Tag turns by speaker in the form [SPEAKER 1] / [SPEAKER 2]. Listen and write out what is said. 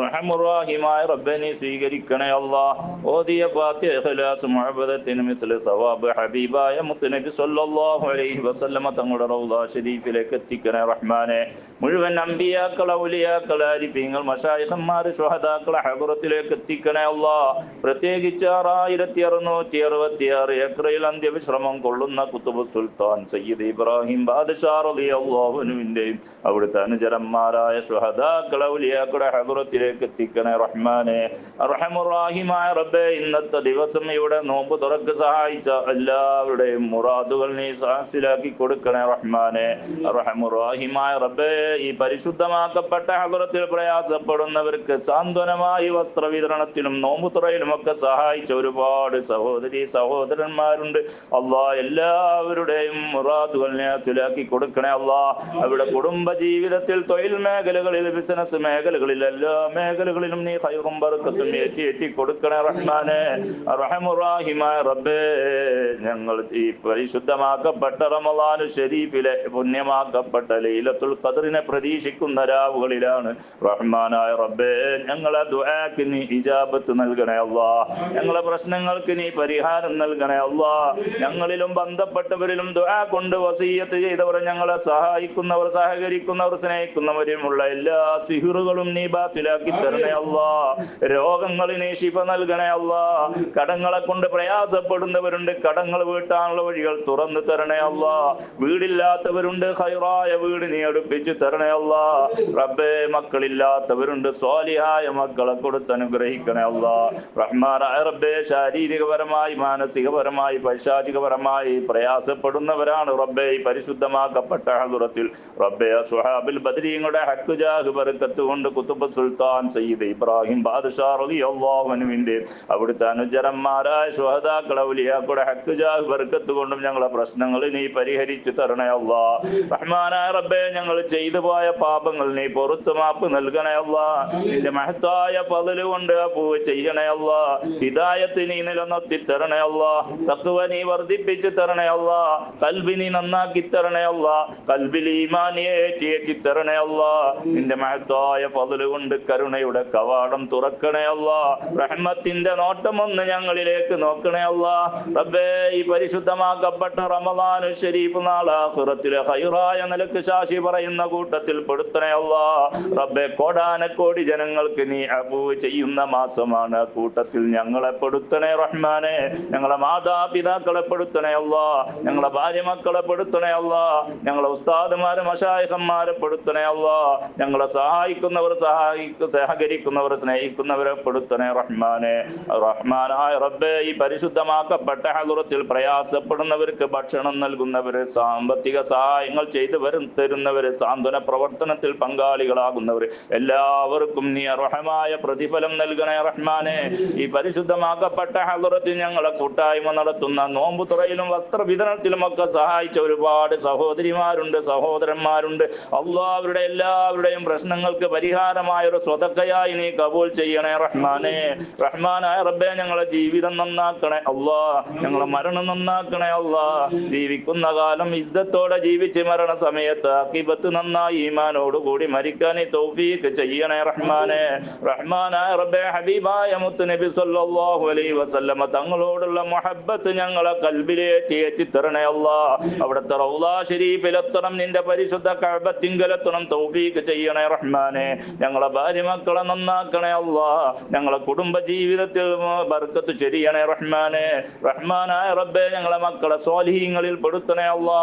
[SPEAKER 1] റഹമുറാഹിമായ റബ്ബനെ സ്വീകരിക്കണേ അല്ലാ ഓതിയ ഫാത്തിഹ ഇഖ്ലാസ് മുഅബ്ബദത്തിന് മിസ്ല സവാബ് ഹബീബായ മുത്തുനബി സല്ലല്ലാഹു അലൈഹി വസല്ലമ തങ്ങളുടെ റൗള ഷരീഫിലേക്ക് എത്തിക്കണേ റഹ്മാനെ. മുഴുവൻ അമ്പിയാക്കൾ ഔലിയാക്കൾ ആരിഫീങ്ങൾ മഷായിഖന്മാർ ഷുഹദാക്കളെ ഹദറത്തിലേക്ക് എത്തിക്കണേ അല്ലാ പ്രത്യേകിച്ച് ആറായിരത്തി അറുന്നൂറ്റി അറുപത്തി ആറ് ഏക്കറയിൽ അന്ത്യവിശ്രമം കൊള്ളുന്ന കുത്തുബ് സുൽത്താൻ സയ്യിദ് ഇബ്രാഹിം ബാദഷാ റളിയല്ലാഹുവിന്റെയും അവിടുത്തെ അനുചരന്മാരായ ഷുഹദാക്കളെ ഔലിയാക്കളുടെ ഹദറത്തിലേക്ക് എത്തിക്കണേ റഹ്മാനെ. റഹമുറാഹിമായ റബ്ബെ ഇന്നത്തെ ദിവസം ഇവിടെ നോമ്പ് തുറക്ക് സഹായിച്ച എല്ലാവരുടെയും മുറാദുകൾ നീ സാസിലാക്കി കൊടുക്കണേ റഹ്മാനെ. റഹമുറാഹിമായ റബ്ബെ ഈ പരിശുദ്ധമാക്കപ്പെട്ട ഹദറത്തിൽ പ്രയാസപ്പെടുന്നവർക്ക് സാന്ത്വനമായി വസ്ത്രവിതരണത്തിലും നോമ്പ് തുറയിലും ഒക്കെ സഹായിച്ച ഒരുപാട് സഹോദരി സഹോദരന്മാരുണ്ട്. അള്ളാ എല്ലാവരുടെയും മുറാദുകൾ ഹാസിലാക്കി കൊടുക്കണേ അള്ളാ. അവിടെ കുടുംബ ജീവിതത്തിൽ തൊഴിൽ മേഖലകളിൽ ബിസിനസ് മേഖലകളിൽ എല്ലാ മേഖലകളിലും നീ ഹൈറും ബർക്കത്തും ഏറ്റി ഏറ്റി കൊടുക്കണേ റഹ്മാനെ. റഹമുറാഹിമായ റബ്ബേ ഞങ്ങൾ ഈ പരിശുദ്ധമാക്കപ്പെട്ട റമലാനു ഷെരീഫിലെ പുണ്യമാക്കപ്പെട്ട ലൈലത്തുൽ ഖദറിനെ പ്രതീക്ഷിക്കുന്ന രാവുകളിലാണ് റഹ്മാനായ റബ്ബേ. ഞങ്ങളെ ദുആക്ക് നീ ഇജാബത്ത് നൽകണേ അല്ലാ ഞങ്ങളെ പ്രശ്നങ്ങൾക്ക് നീ പരിഹാരം നൽകണേ അല്ലാ ഞങ്ങളിലും ബന്ധപ്പെട്ടവരിലും ദുആ കൊണ്ട് വസീയത്ത് ചെയ്തവർ ഞങ്ങളെ സഹായിക്കുന്നവർ സഹകരിക്കുന്നവർ സ്നേഹിക്കുന്നവരുമുള്ള എല്ലാ സിഹിറുകളും നീ ബാത്തിലാക്കി തരണേ അല്ലാ. രോഗങ്ങളിനെ ശിഫ നൽകണേ അല്ലാ. കടങ്ങളെ കൊണ്ട് പ്രയാസപ്പെടുന്നവരുണ്ട്. കടങ്ങൾ വീട്ടാനുള്ള വഴികൾ തുറന്നു തരണേ അല്ലാ. വീടില്ലാത്തവരുണ്ട്. ഹൈറായ വീട് നീ അടുപ്പിച്ചു തരണേ അല്ലാ. റബ്ബേ മക്കളില്ലാത്തവരുണ്ട്. സ്വാലിഹായ മക്കളെ കൊടുത്ത് അനുഗ്രഹിക്കണേ അല്ലാ. റഹ്മാനായ റബ്ബേ ശാരീരികപരമായി മാനസികപരമായി പൈശാചികപരമായി പ്രയാസപ്പെടുന്നവരാണ് റബ്ബേ. ഈ പരിശുദ്ധമാക്കപ്പെട്ട ഹദുറത്തിൽ റബ്ബേ സുഹാബിൽ ബദരീങ്ങളുടെ ഹക്കുജാഹ് പെറുക്കത്തുകൊണ്ട് കൊണ്ട് കുത്തുബ് സുൽത്താൻ സയ്യിദ് ഇബ്രാഹിം ബാദഷാ റളിയല്ലാഹുവിന്റെ അവിടുത്തെ അനുചരന്മാരായ സുഹദാക്കൾ ഔലിയാക്കളുടെ ഹക്ക് ജാഹ് ബർക്കത്ത് കൊണ്ടും ഞങ്ങളെ പ്രശ്നങ്ങൾ നീ പരിഹരിച്ചു തരണേ അള്ളാ റഹ്മാനായ റബ്ബെ ഞങ്ങൾ ചെയ്തു പോയ പാപങ്ങൾ നീ പുറത്തു മാപ്പ് നൽകണേ അള്ളാ നിന്റെ മഹത്തായ പതിൽ കൊണ്ട് പൂവ് ചെയ്യണേ അള്ളാ ഹിദായത്ത് നീ നിലനിർത്തി തരണേ അള്ളാ തക്കുവ നീ വർദ്ധിപ്പിച്ചു തരണേ അള്ളാ കൽബി നീ നന്നാക്കി തരണേ അള്ളാ കൽബിൽ ഏറ്റി തരണേ അള്ളാ നിന്റെ മഹത്തായ ഫضل കൊണ്ട് കരുണയുടെ കവാടം തുറക്കണേ അല്ലാ. റഹ്മത്തിന്റെ നോട്ടം ഒന്ന് ഞങ്ങളിലേക്ക് നോക്കണേ അല്ലാ. റബ്ബേ ഈ പരിശുദ്ധമാക്കപ്പെട്ട റമദാനു ഷരീഫ് നാളാഹുറത്തിലെ ഹൈറായ നിലയ്ക്ക് ശാശി പറയുന്ന കൂട്ടത്തിൽ പെടുത്തണേ അല്ലാ. റബ്ബേ കോടാനക്കോടി ജനങ്ങൾക്ക് നീ അഫൂ ചെയ്യുന്ന മാസമാണ്. കൂട്ടത്തിൽ ഞങ്ങളെ പെടുത്തണേ റഹ്മാനെ. ഞങ്ങളെ മാതാപിതാക്കളെ പെടുത്തണേ അല്ലാ. ഞങ്ങളെ ഭാര്യ മക്കളെ പെടുത്തണേ അല്ലാ. ഞങ്ങളെ ഉസ്താദുമാരെ മഷായഹന്മാരെ പെടുത്തണേ അല്ലാ. ഞങ്ങളെ സഹായിക്കുന്നവർ സഹകരിക്കുന്നവർ സ്നേഹിക്കുന്നവരെ പെടുത്തണേ റഹ്മാനെ. റഹ്മാനായ റബ്ബേ ഈ പരിശുദ്ധമാക്കപ്പെട്ട ഹലുറത്തിൽ പ്രയാസപ്പെടുന്നവർക്ക് ഭക്ഷണം നൽകുന്നവര് സാമ്പത്തിക സഹായങ്ങൾ ചെയ്തു വരും തരുന്നവര് സാന്ത്വന പ്രവർത്തനത്തിൽ പങ്കാളികളാകുന്നവർ എല്ലാവർക്കും നീ അർഹമായ പ്രതിഫലം നൽകണേ റഹ്മാനെ. ഈ പരിശുദ്ധമാക്കപ്പെട്ട ഹലുറത്തിൽ ഞങ്ങളെ കൂട്ടായ്മ നടത്തുന്ന നോമ്പു തുറയിലും വസ്ത്ര വിതരണത്തിലും ഒക്കെ സഹായിച്ച ഒരുപാട് സഹോദരിമാരുണ്ട് സഹോദരന്മാരുണ്ട്. അള്ളാഹ് എല്ലാവരുടെയും പ്രശ്നങ്ങൾക്ക് പരിഹാരമായ ഒരു സ്വതക്കയായി നീ കബൂൽ ചെയ്യണേ റഹ്മാനെ. റഹ്മാനായ റബ്ബെ ഞങ്ങളെ ജീവിതം നന്നാക്കണേ അള്ളാ. ഞങ്ങളെ മരണം നന്നാക്കണേ അള്ളാ. ജീവിക്കുന്ന കാലം യുദ്ധത്തോടെ ജീവിച്ച് മരണ സമയത്ത് അക്കിബത്ത് നന്നായി ഈമാനോടുകൂടി മരിക്കാൻ തൗഫീഖ് ചെയ്യണേ റഹ്മാനെ. റഹ്മാനായ റബ്ബെ ഹബീബായ മുത്ത് നബി സല്ലല്ലാഹു അലൈഹി വസല്ലമ തങ്ങളോടുള്ള മുഹബ്ബത്ത് ഞങ്ങളെ കൽബിലേറ്റി എത്തിത്തരണേ അള്ളാ. അവിടുത്തെ റൗലാ ഷരീഫിലെത്തണം നിന്റെ പരിശുദ്ധ കഅബത്തിങ്കലെത്തണം തൗഫീക്ക് ചെയ്യണേ റഹ്മാനെ. ഞങ്ങളെ ഭാര്യ മക്കളെ നന്നാക്കണേ അല്ലാ ഞങ്ങളെ കുടുംബ ജീവിതത്തിൽ ബർക്കത്ത് ചെരിയണേ റഹ്മാനെ. റഹ്മാനായ റബ്ബെ ഞങ്ങളെ മക്കളെ സ്വാലിഹീങ്ങളിൽ പെടുത്തണേ അല്ലാ